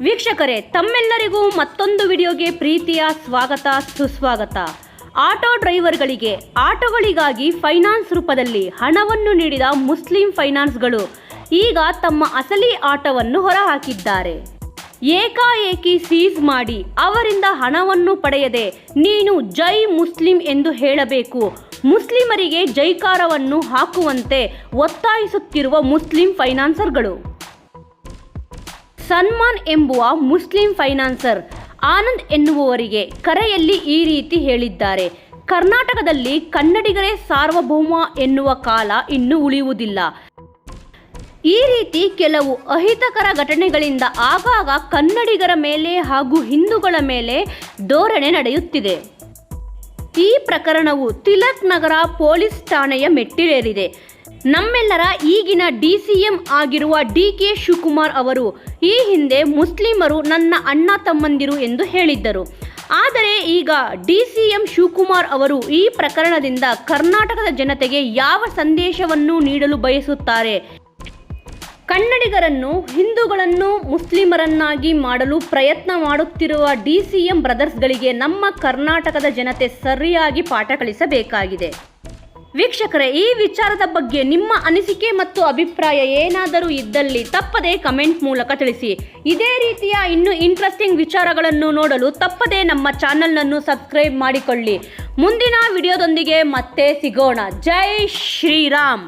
ವೀಕ್ಷಕರೇ, ತಮ್ಮೆಲ್ಲರಿಗೂ ಮತ್ತೊಂದು ವಿಡಿಯೋಗೆ ಪ್ರೀತಿಯ ಸ್ವಾಗತ, ಸುಸ್ವಾಗತ. ಆಟೋ ಡ್ರೈವರ್ಗಳಿಗೆ, ಆಟೋಗಳಿಗಾಗಿ ಫೈನಾನ್ಸ್ ರೂಪದಲ್ಲಿ ಹಣವನ್ನು ನೀಡಿದ ಮುಸ್ಲಿಂ ಫೈನಾನ್ಸ್ಗಳು ಈಗ ತಮ್ಮ ಅಸಲಿ ಆಟೋವನ್ನು ಹೊರಹಾಕಿದ್ದಾರೆ. ಏಕಾಏಕಿ ಸೀಸ್ ಮಾಡಿ ಅವರಿಂದ ಹಣವನ್ನು ಪಡೆಯದೆ ನೀನು ಜೈ ಮುಸ್ಲಿಂ ಎಂದು ಹೇಳಬೇಕು. ಮುಸ್ಲಿಮರಿಗೆ ಜೈಕಾರವನ್ನು ಹಾಕುವಂತೆ ಒತ್ತಾಯಿಸುತ್ತಿರುವ ಮುಸ್ಲಿಂ ಫೈನಾನ್ಸರ್ಗಳು. ಸನ್ಮಾನ್ ಎಂಬುವ ಮುಸ್ಲಿಂ ಫೈನಾನ್ಸರ್ ಆನಂದ್ ಎನ್ನುವವರಿಗೆ ಕರೆಯಲ್ಲಿ ಈ ರೀತಿ ಹೇಳಿದ್ದಾರೆ. ಕರ್ನಾಟಕದಲ್ಲಿ ಕನ್ನಡಿಗರೇ ಸಾರ್ವಭೌಮ ಎನ್ನುವ ಕಾಲ ಇನ್ನು ಉಳಿಯುವುದಿಲ್ಲ. ಈ ರೀತಿ ಕೆಲವು ಅಹಿತಕರ ಘಟನೆಗಳಿಂದ ಆಗಾಗ ಕನ್ನಡಿಗರ ಮೇಲೆ ಹಾಗೂ ಹಿಂದೂಗಳ ಮೇಲೆ ಧೋರಣೆ ನಡೆಯುತ್ತಿದೆ. ಈ ಪ್ರಕರಣವು ತಿಲಕ್ ನಗರ ಪೊಲೀಸ್ ಠಾಣೆಯ ಮೆಟ್ಟಿಲೇರಿದೆ. ನಮ್ಮೆಲ್ಲರ ಈಗಿನ ಡಿ ಸಿ ಎಂ ಆಗಿರುವ ಡಿ ಕೆ ಶಿವಕುಮಾರ್ ಅವರು ಈ ಹಿಂದೆ ಮುಸ್ಲಿಮರು ನನ್ನ ಅಣ್ಣ ತಮ್ಮಂದಿರು ಎಂದು ಹೇಳಿದ್ದರು. ಆದರೆ ಈಗ ಡಿ ಸಿ ಎಂ ಶಿವಕುಮಾರ್ ಅವರು ಈ ಪ್ರಕರಣದಿಂದ ಕರ್ನಾಟಕದ ಜನತೆಗೆ ಯಾವ ಸಂದೇಶವನ್ನು ನೀಡಲು ಬಯಸುತ್ತಾರೆ. ಕನ್ನಡಿಗರನ್ನು, ಹಿಂದೂಗಳನ್ನು ಮುಸ್ಲಿಮರನ್ನಾಗಿ ಮಾಡಲು ಪ್ರಯತ್ನ ಮಾಡುತ್ತಿರುವ ಡಿ ಸಿ ಎಂ ಬ್ರದರ್ಸ್ಗಳಿಗೆ ನಮ್ಮ ಕರ್ನಾಟಕದ ಜನತೆ ಸರಿಯಾಗಿ ಪಾಠ ಕಲಿಸಬೇಕಾಗಿದೆ. ವೀಕ್ಷಕರೇ, ಈ ವಿಚಾರದ ಬಗ್ಗೆ ನಿಮ್ಮ ಅನಿಸಿಕೆ ಮತ್ತು ಅಭಿಪ್ರಾಯ ಏನಾದರೂ ಇದ್ದಲ್ಲಿ ತಪ್ಪದೇ ಕಮೆಂಟ್ ಮೂಲಕ ತಿಳಿಸಿ. ಇದೇ ರೀತಿಯ ಇನ್ನೂ ಇಂಟ್ರೆಸ್ಟಿಂಗ್ ವಿಚಾರಗಳನ್ನು ನೋಡಲು ತಪ್ಪದೇ ನಮ್ಮ ಚಾನಲ್ನನ್ನು ಸಬ್ಸ್ಕ್ರೈಬ್ ಮಾಡಿಕೊಳ್ಳಿ. ಮುಂದಿನ ವಿಡಿಯೋದೊಂದಿಗೆ ಮತ್ತೆ ಸಿಗೋಣ. ಜೈ ಶ್ರೀರಾಮ್!